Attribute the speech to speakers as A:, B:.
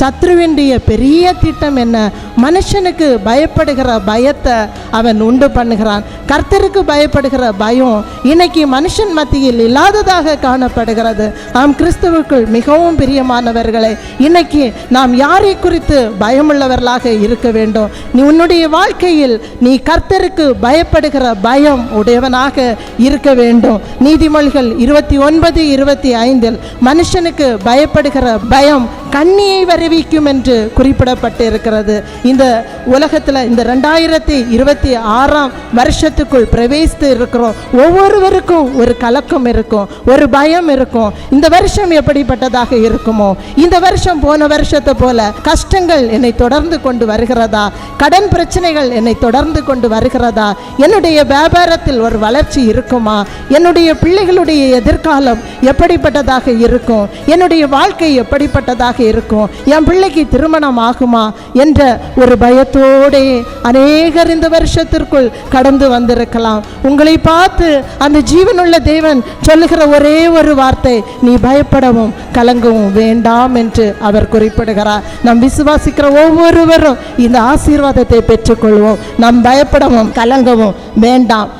A: சத்ருவினுடைய பெரிய திட்டம் என்ன? மனுஷனுக்கு பயப்படுகிற பயத்தை அவன் உண்டு பண்ணுகிறான். கர்த்தருக்கு பயப்படுகிற பயம் இன்னைக்கு மனுஷன் மத்தியில் இல்லாததாக காணப்படுகிறது. நாம் கிறிஸ்துவுக்குள் மிகவும் பிரியமானவர்களே இன்னைக்கு நாம் யாரை குறித்து பயமுள்ளவர்களாக இருக்க வேண்டும்? நீ உன்னுடைய வாழ்க்கையில் நீ கர்த்தருக்கு பயப்படுகிற பயம் உடையவனாக இருக்க வேண்டும். நீதிமொழிகள் இருபத்தி ஒன்பது இருபத்தி ஐந்தில் மனுஷனுக்கு பயப்படுகிற பயம் கண்ணியை வருவிக்கும் என்று குறிப்பிடப்பட்டு இருக்கிறது இந்த உலகத்தில் இந்த ரெண்டாயிரத்தி இருபத்தி ஆறாம் வருஷத்துக்குள் பிரவேசித்து இருக்கிறோம். ஒவ்வொருவருக்கும் ஒரு கலக்கம் இருக்கும் ஒரு பயம் இருக்கும். இந்த வருஷம் எப்படிப்பட்டதாக இருக்குமோ? இந்த வருஷம் போன வருஷத்தை போல கஷ்டங்கள் என்னை தொடர்ந்து கொண்டு வருகிறதா? கடன் பிரச்சனைகள் என்னை தொடர்ந்து கொண்டு வருகிறதா? என்னுடைய வியாபாரத்தில் ஒரு வளர்ச்சி இருக்குமா? என்னுடைய பிள்ளைகளுடைய எதிர்காலம் எப்படிப்பட்டதாக இருக்கும்? என்னுடைய வாழ்க்கை எப்படிப்பட்டதாக இருக்கும்? என் பிள்ளைக்கு திருமணம் ஆகுமா என்ற ஒரு பயத்தோடே அநேகர் இந்த வருஷத்திற்குள் கடந்து வந்திருக்கலாம். உங்களை பார்த்து அந்த ஜீவனுள்ள தேவன் சொல்லுகிற ஒரே ஒரு வார்த்தை நீ பயப்படவும் கலங்கவும் வேண்டாம் என்று அவர் குறிப்பிடுகிறார். நாம் விசுவாசிக்கிற ஒவ்வொருவரும் இந்த ஆசீர்வாதத்தை பெற்றுக்கொள்வோம். நம் பயப்படவும் கலங்கவும் வேண்டாம்.